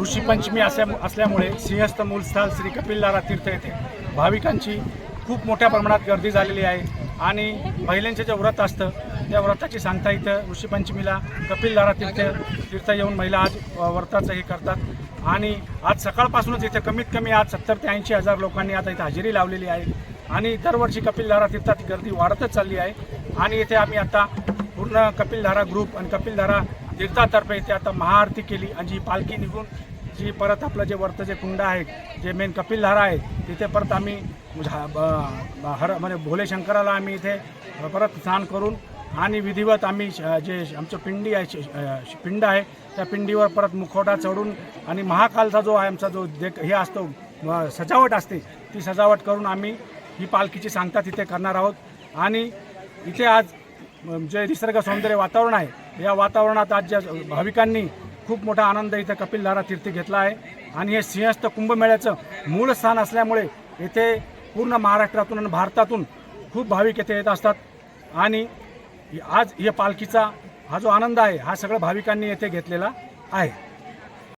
ऋषीपंचमी असल्या असल्यामुळे सिंहस्थ मूलस्थान श्री कपिलदारा तीर्थ येथे. भाविकांची खूप मोठ्या प्रमाणात गर्दी झालेली आहे. आणि महिलांचं जे व्रत असतं त्या व्रताची सांगता इथं ऋषीपंचमीला कपिलदारा तीर्थ तीर्थ येऊन महिला आज व्रताचं हे करतात. आणि आज सकाळपासूनच इथे कमीत कमी आज सत्तर ते ऐंशी हजार लोकांनी आता इथं हजेरी लावलेली आहे. आणि दरवर्षी कपिलधारा तीर्थात गर्दी वाढतच चालली आहे. आणि इथे आम्ही आता पूर्ण कपिलधारा ग्रुप आणि कपिलधारा तीर्थातर्फे इथे आता महाआरती केली आणि जी पालखी निघून जी परत आपलं जे वरतं जे कुंड आहे जे मेन कपिलधारा आहे तिथे परत आम्ही झा- ब- हर म्हणजे भोले शंकराला आम्ही इथे परत स्नान करून आणि विधिवत आम्ही श- जे आमचं पिंडी आहे पिंड आहे त्या पिंडीवर परत मुखवटा चढून आणि महाकालचा जो आहे आमचा जो देख हे असतो सजावट असते ती सजावट करून आम्ही ही पालखीची सांगता तिथे करणार आहोत. आणि इथे आज जे निसर्ग सौंदर्य वातावरण आहे. या वातावरणात आज ज्या भाविकांनी खूप मोठा आनंद इथं कपिलधारा तीर्थ घेतला आहे. आणि हे सिंहस्थ कुंभमेळ्याचं मूळ स्थान असल्यामुळे येथे पूर्ण महाराष्ट्रातून आणि भारतातून खूप भाविक येथे येत असतात. आणि आज या पालखीचा हा जो आनंद आहे हा सगळं भाविकांनी येथे घेतलेला आहे.